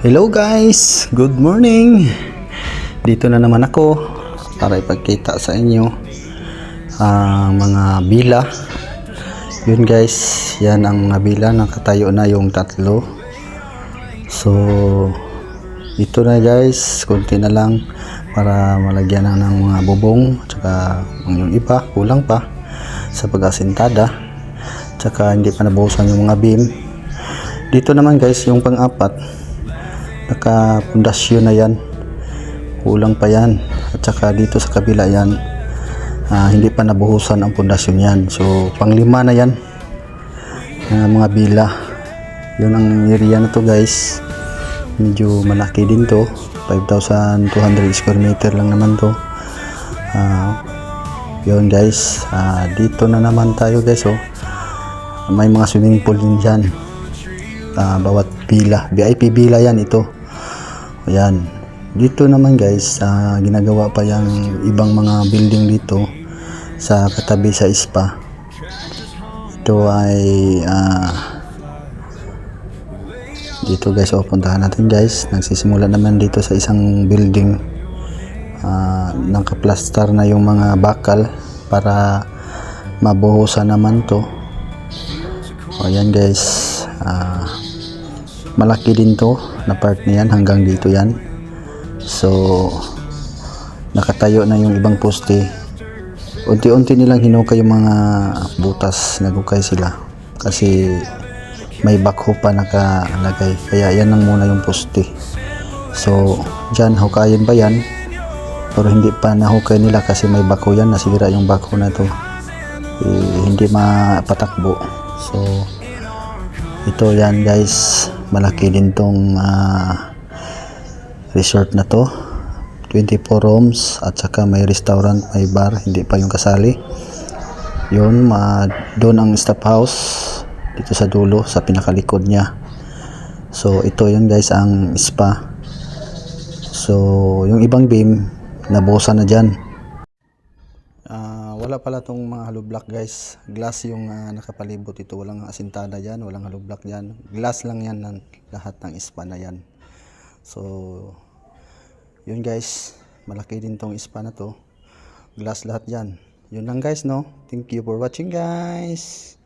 Hello guys! Good morning! Dito na naman ako para ipagkita sa inyo ang mga bila. Yun guys, yan ang mga bila. Nakatayo na yung tatlo. So, ito na guys. Kunti na lang para malagyan na ng mga bubong. Tsaka yung iba, kulang pa sa pag-asintada. Tsaka hindi pa nabuhusan yung mga beam. Dito naman guys, yung pang-apat, naka-pundasyon na yan. Kulang pa yan. At saka dito sa kabila yan, ah, hindi pa nabuhusan ang pundasyon yan. So, panglima na yan. na mga bila. Yun ang area na to guys. Medyo malaki din to. 5,200 square meter lang naman to. Ah, yun guys. Ah, dito na naman tayo guys oh. May mga swimming pool din dyan. Ah, bawat bila. VIP bila yan ito. Ayan. Dito naman guys, ah, ginagawa pa yung ibang mga building dito sa katabi sa spa. Ito ay ah, dito guys, oh, puntahan natin guys. Nagsisimula naman dito sa isang building. Ah, nakaplastar na yung mga bakal para mabuhusan naman to. O yan guys. Ah, malaki din to na part na yan hanggang dito yan. So nakatayo na yung ibang poste. Unti-unti nilang hinukay yung mga butas, nagukay sila. Kasi may backhoe pa nakalagay. Kaya yan lang muna yung poste. So, dyan, hukayin ba yan? Pero hindi pa nahukay nila kasi may backhoe yan. Nasira yung backhoe na to. Eh, hindi mapatakbo. So, ito yan guys. Malaki din tong ah, resort na to. 24 rooms at saka may restaurant, may bar, hindi pa yung kasali. Yun, ma doon ang staff house dito sa dulo, sa pinakalikod niya. So, ito yun guys, ang spa. So, yung ibang beam, nabusan na dyan. Wala pala tong mga hollow block guys. Glass yung ah, nakapalibot ito. Walang asintada dyan, walang hollow block dyan. Glass lang yan ng lahat ng spa na yan. So, yun guys. Malaki din tong spa na to. Glass lahat yan. Yun lang guys no. Thank you for watching guys.